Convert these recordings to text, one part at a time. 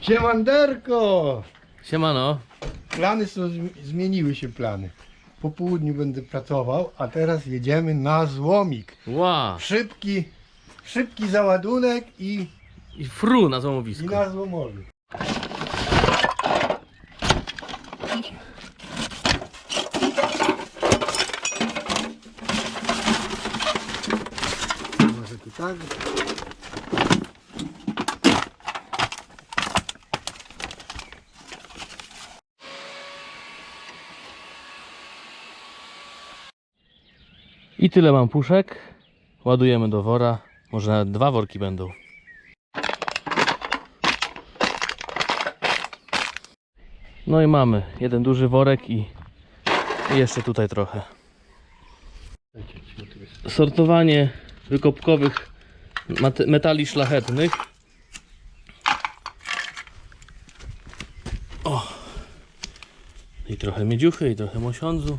Siemanderko! Siemano. Plany są, zmi- zmieniły się plany. Po południu będę pracował, a teraz jedziemy na złomik. Ła. Szybki, szybki załadunek i, I fru na i złomowisku. na złomowik. Może tu tak? I tyle mam puszek. Ładujemy do wora. Może nawet dwa worki będą. No i mamy jeden duży worek i jeszcze tutaj trochę. Sortowanie wykopkowych metali szlachetnych. O! I trochę miedziuchy, i trochę mosiądzu.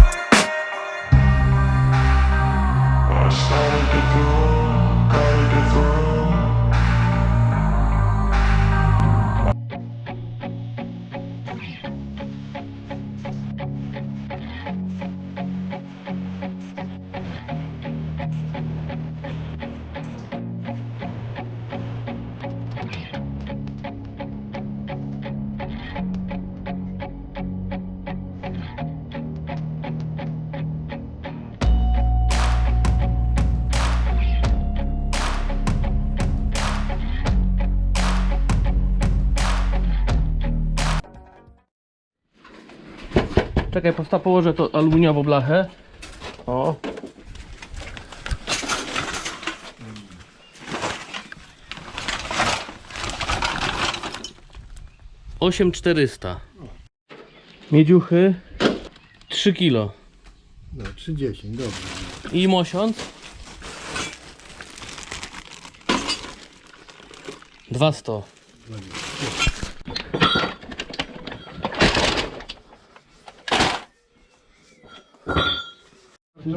Czekaj, posta położę to aluminiową blachę. O. Osiem czterysta. Miedziuchy 3 kilo. No, 30, dobrze. I mosiąc 200.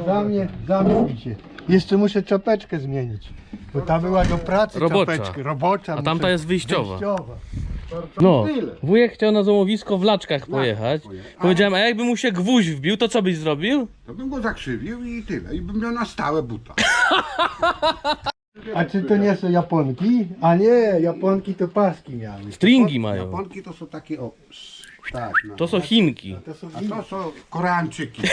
Za mnie, zamknij się. Jeszcze muszę czapeczkę zmienić. Bo ta była do pracy Robocza. czapeczka. Robocza. A muszę- tamta jest wyjściowa. wyjściowa. No, Tyle. wujek chciał na złomowisko w laczkach pojechać. Powiedziałem, a jakby mu się gwóźdź wbił, to co byś zrobił? To bym go zakrzywił i tyle. I bym miał na stałe buta. A czy to nie są Japonki? A nie, Japonki to paski miały. Stringi mają. Japonki to są takie o... Tak, no. To są Chinki. To są A to są Koreańczyki.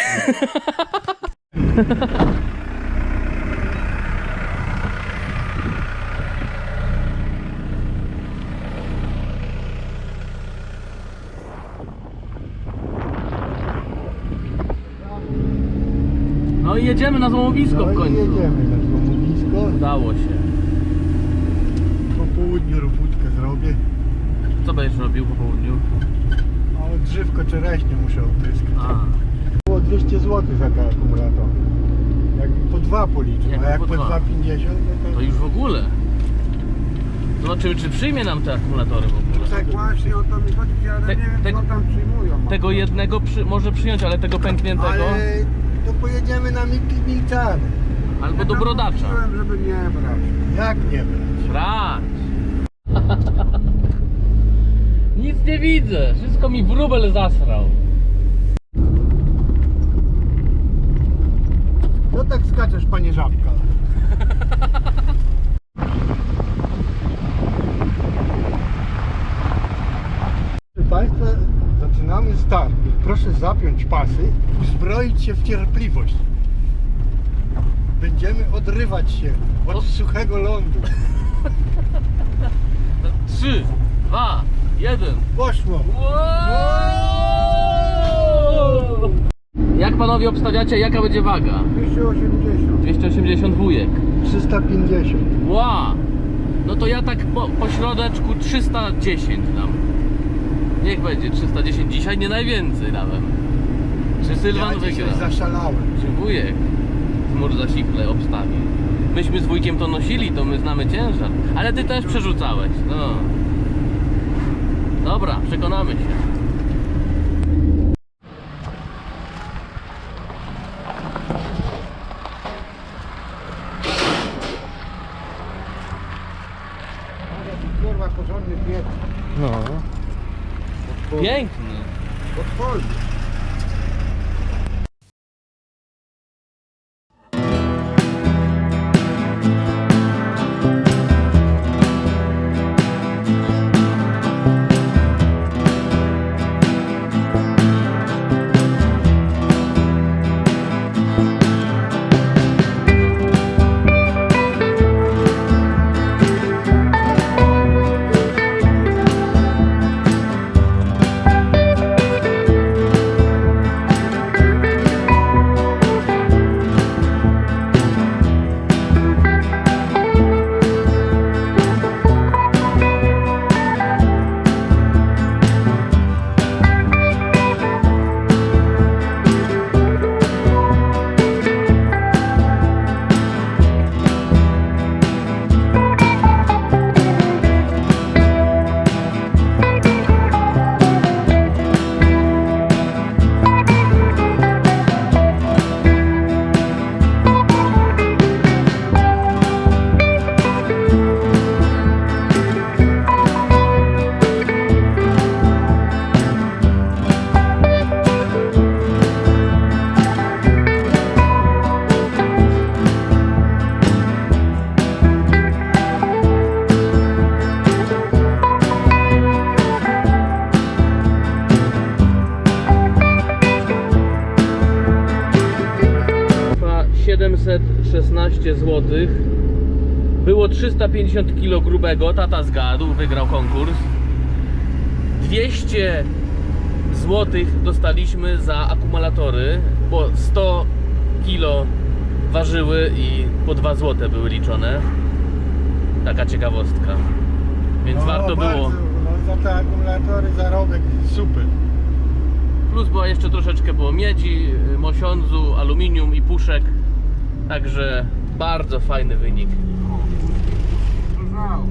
No i jedziemy na złomowisko No w i końcu. jedziemy na złomowisko. Udało się. Po południu robótkę zrobię. Co będziesz robił po południu? A drzewko czereśnie muszę opryskać. A, 200 zł za ten akumulator. Jakbym pod dwa policzę, Jak a jak po po dwa? 2,50 no to... To już w ogóle. Zobaczymy, czy przyjmie nam te akumulatory w ogóle. Tak właśnie o to mi chodzi, ale Te- nie wiem tego- co tam przyjmują. Tego jednego przy, może przyjąć, ale tego pękniętego Ale to pojedziemy na Mil- Milczany. albo do brodacza. Mówiłem, żeby nie brać. Jak nie brać? Brać! Nic nie widzę, wszystko mi wróbel zasrał. No tak skaczesz, panie żabka. Proszę Państwa, zaczynamy start. Proszę zapiąć pasy, uzbroić się w cierpliwość. Będziemy odrywać się od suchego lądu. Trzy, dwa, jeden. Poszło. Wow! Jak panowie obstawiacie, jaka będzie waga? 280. 280 wujek. 350. Ła! No to ja tak po, po środeczku 310 dam. Niech będzie 310. Dzisiaj nie najwięcej dałem. Czy Sylwan Ja dzisiaj wygra? zaszalałem. Czy wujek chmur zasikle obstawi? Myśmy z wujkiem to nosili, to my znamy ciężar. Ale ty też przerzucałeś, no. Dobra, przekonamy się. Piękny. Podwolny. 716 zł. Było 350 kg grubego, tata zgadł, wygrał konkurs. 200 zł dostaliśmy za akumulatory, bo 100 kg ważyły i po 2 zł były liczone. Taka ciekawostka. Więc No, warto bardzo, było. No, za te akumulatory zarobek super. Plus była jeszcze troszeczkę było miedzi, mosiądzu, aluminium i puszek. Także bardzo fajny wynik. Zdrożały.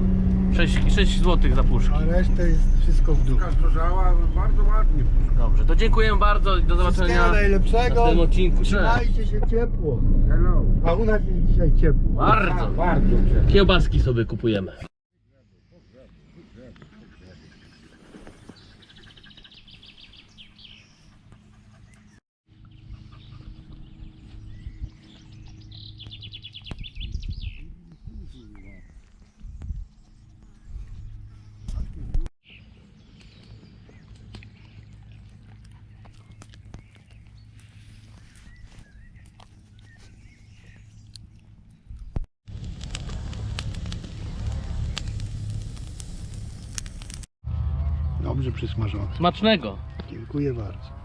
6, 6 zł za puszki. A reszta jest wszystko w dół. Puszka zdrożała, bardzo ładnie. Dobrze, to dziękuję bardzo i do zobaczenia Wszystkiego w najlepszego. następnym odcinku. Cześć. Trzymajcie się ciepło. Hello. A u nas jest dzisiaj ciepło. Bardzo. Bardzo. Kiełbaski sobie kupujemy. Dobrze przysmażone. Smacznego. Dziękuję bardzo.